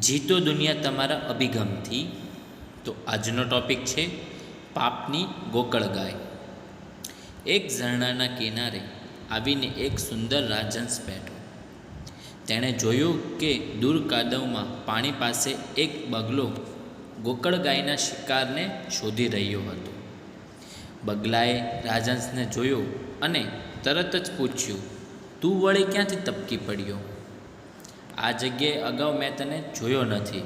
જીતો દુનિયા તમારા અભિગમથી, તો આજનો ટોપિક છે પાપની ગોકળ ગાય. એક ઝરણાના કિનારે આવીને એક સુંદર રાજહંસ બેઠો. તેણે જોયું કે દૂર કાદવમાં પાણી પાસે એક બગલો ગોકળ ગાયના શિકારને શોધી રહ્યો હતો. બગલાએ રાજહંસને જોયો અને તરત જ પૂછ્યું, તું વળી ક્યાંથી તપકી પડ્યો? આ જગ્યાએ અગાઉ મેં તને જોયો નથી.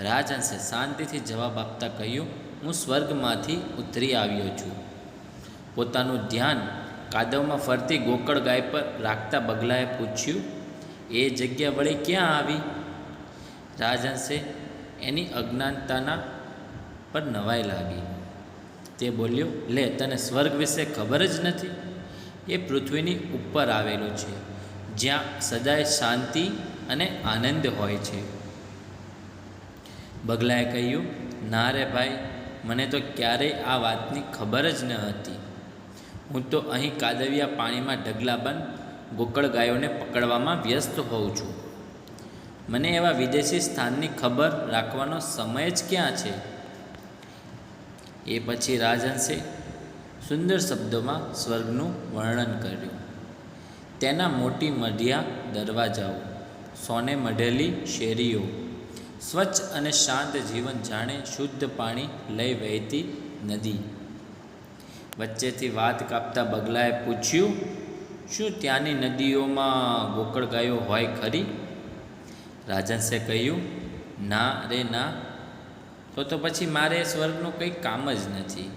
રાજહંસે શાંતિથી જવાબ આપતા કહ્યું, હું સ્વર્ગમાંથી ઉતરી આવ્યો છું. પોતાનું ધ્યાન કાદવમાં ફરતી ગોકળ ગાય પર રાખતા બગલાએ પૂછ્યું, એ જગ્યા વળી ક્યાં આવી? રાજહંસે એની અજ્ઞાનતાના પર નવાઈ લાગી. તે બોલ્યો, લે, તને સ્વર્ગ વિશે ખબર જ નથી? એ પૃથ્વીની ઉપર આવેલું છે. જ્યાં સદાય શાંતિ અને આનંદ હોય છે. બગલાએ કહ્યું, ના રે ભાઈ, મને તો ક્યારેય આ વાતની ખબર જ ન હતી. હું તો અહીં કાદવિયા પાણીમાં ઢગલાબંધ ગોકળ ગાયોને પકડવામાં વ્યસ્ત હોઉં છું. મને એવા વિદેશી સ્થાનની ખબર રાખવાનો સમય જ ક્યાં છે? એ પછી રાજહંસે સુંદર શબ્દોમાં સ્વર્ગનું વર્ણન કર્યું. તેના મોટી મઢિયા દરવાજાઓ, સોને મઢેલી શેરીઓ, સ્વચ્છ અને શાંત જીવન જાણે શુદ્ધ પાણી લઈ વહેતી નદી. વચ્ચેથી વાત કાપતા બગલાએ પૂછ્યું, શું ત્યાંની નદીઓમાં ગોકળ ગાયો હોય ખરી? રાજહંસે કહ્યું, ના રે ના, તો તો પછી મારે સ્વર્ગનું કંઈ કામ જ નથી.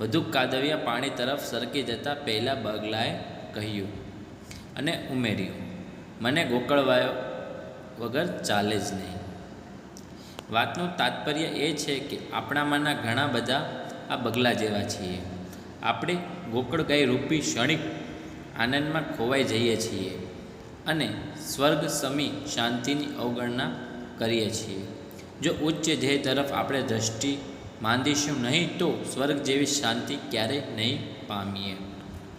વધુ કાદવિયા પાણી તરફ સરકી જતાં પહેલાં બગલાએ કહ્યું અને ઉમેર્યું. મને ગોકળવાયો વગર ચાલે જ નહીં. વાતનું તાત્પર્ય એ છે કે આપણામાંના ઘણા બધા આ બગલા જેવા છીએ. આપણે ગોકળ ગાય રૂપી ક્ષણિક આનંદમાં ખોવાઈ જઈએ છીએ અને સ્વર્ગ સમી શાંતિની અવગણના કરીએ છીએ. જો ઉચ્ચ ધ્યેય તરફ આપણે દ્રષ્ટિ માંદીશું નહીં તો સ્વર્ગ જેવી શાંતિ ક્યારેય નહીં પામીએ.